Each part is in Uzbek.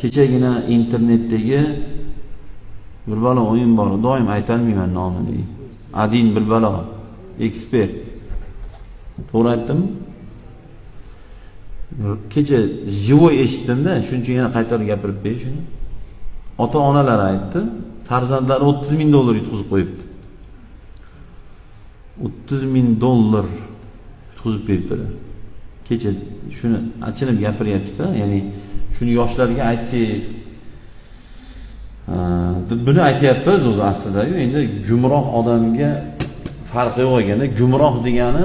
kechagina internetdagi bir balo o'yin bor doim aytolmayman nomini. Adin bir balo ekspert. To'g'ri aytdimmi kecha живой eshitdimda shuning uchun yana qaytarib gapirib ber shuni. Ota onalar aytdi farzandlari o'ttiz ming dollar yutqizib qo'yibdi. O'ttiz ming dollar yutqizib qo'yibdilar kecha shuni achinib gapiryaptida ya'ni shuni yoshlarga aytsangiz. Buni aytyapmiz o'zi aslidayu. Endi gumroh odamga farqi yo'q ekanda. Gumroh degani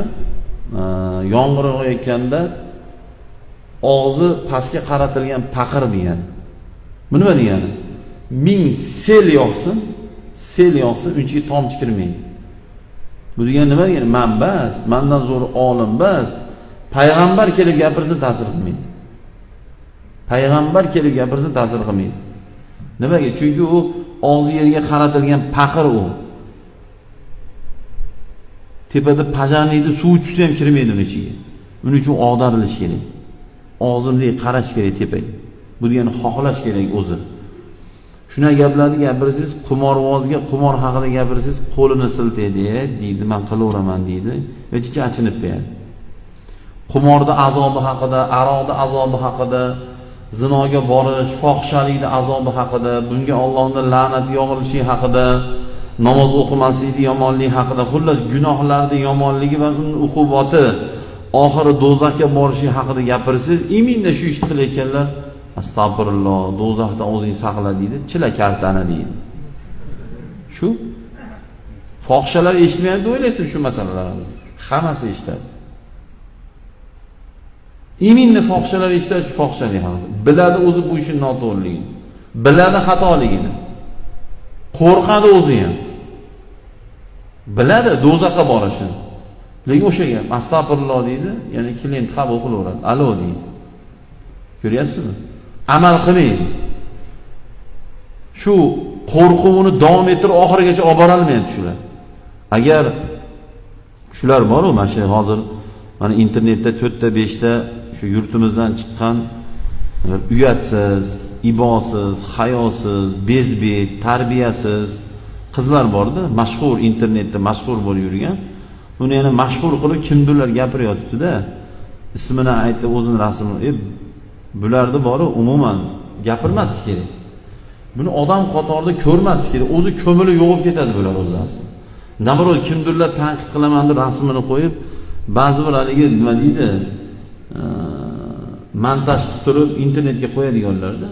yomg'ir yog'ayotganda og'zi pastga qaratilgan paqir degani bu nima degani? Ming sel yog'sin sel yog'sin unchaga tomchi kirmaydi bu degani nima degani? Man bas mandan zo'r olim bas. Payg'ambar kelib gapirsa ta'sir qilmaydi. Payg'ambar kelib gapirsa ta'sir qilmaydi. Nimaga? Chunki u og'zi yerga qaratilgan paqir u. Tepada pajarnikni suv tushsa ham kirmaydi uni ichiga. Uning uchun og'darilish kerak. Og'zimdek qarash kerak tepaga. Bu degani xohlash kerak o'zi. Shunaqa gaplarni gapirsangiz qimorvozga qimor haqida gapirsangiz qo'lini siltaydi deydi. Man qilaveraman deydi. Va ichicha achinib qo'yadi. Qimorni azobi haqida aroqni azobi haqida zinoga borish fohishalikni azobi haqida bunga ollohni la'nati yog'ilishi haqida namoz o'qimaslikni yomonligi haqida xullas gunohlarni yomonligi va uni uqubati oxiri do'zaxga borishi haqida gapirsangiz iminda shu ishni qilayotganlar astag'firulloh do'zaxdan o'zing saqla deydi chila kartani deydi. Shu fohishalar eshitmayapti o'ylaysiz shu masalalarimizni. Hammasi eshitadi. Iminni fohishalar eshitadi shu fohishalik haqida biladi o'zi bu ishni noto'g'riligini. Biladi xatoligini. Qo'rqadi o'zi ham. Biladi do'zaxga borishini. Lekin o'sha gap astag'firulloh deydi ya'ni klient qabul qilaveradi alo deydi. Ko'ryapsizmi? Amal qiling. Shu qo'rquvini davom ettirib oxirigacha olib borolmayapti shular. Agar shular boru mana shu hozir mana internetda to'rtta beshta shu yurtimizdan chiqqan uyatsiz ibosiz hayosiz bezbet tarbiyasiz qizlar borda mashhur internetda mashhur bo'lib yurgan. Uni yana mashhur qilib kimdirlar gapiryotibdida ismini aytib o'zini rasmini e bularni bori umuman gapirmaslik kerak. Buni odam qatorida ko'rmaslik kerak. O'zi ko'mili yo'qolib ketadi bular o'zi nabrod kimdirlar tanqid qilaman deb rasmini qo'yib ba'zi bir haligi nima deydi montaj qilib turib internetga qo'yadiganlarda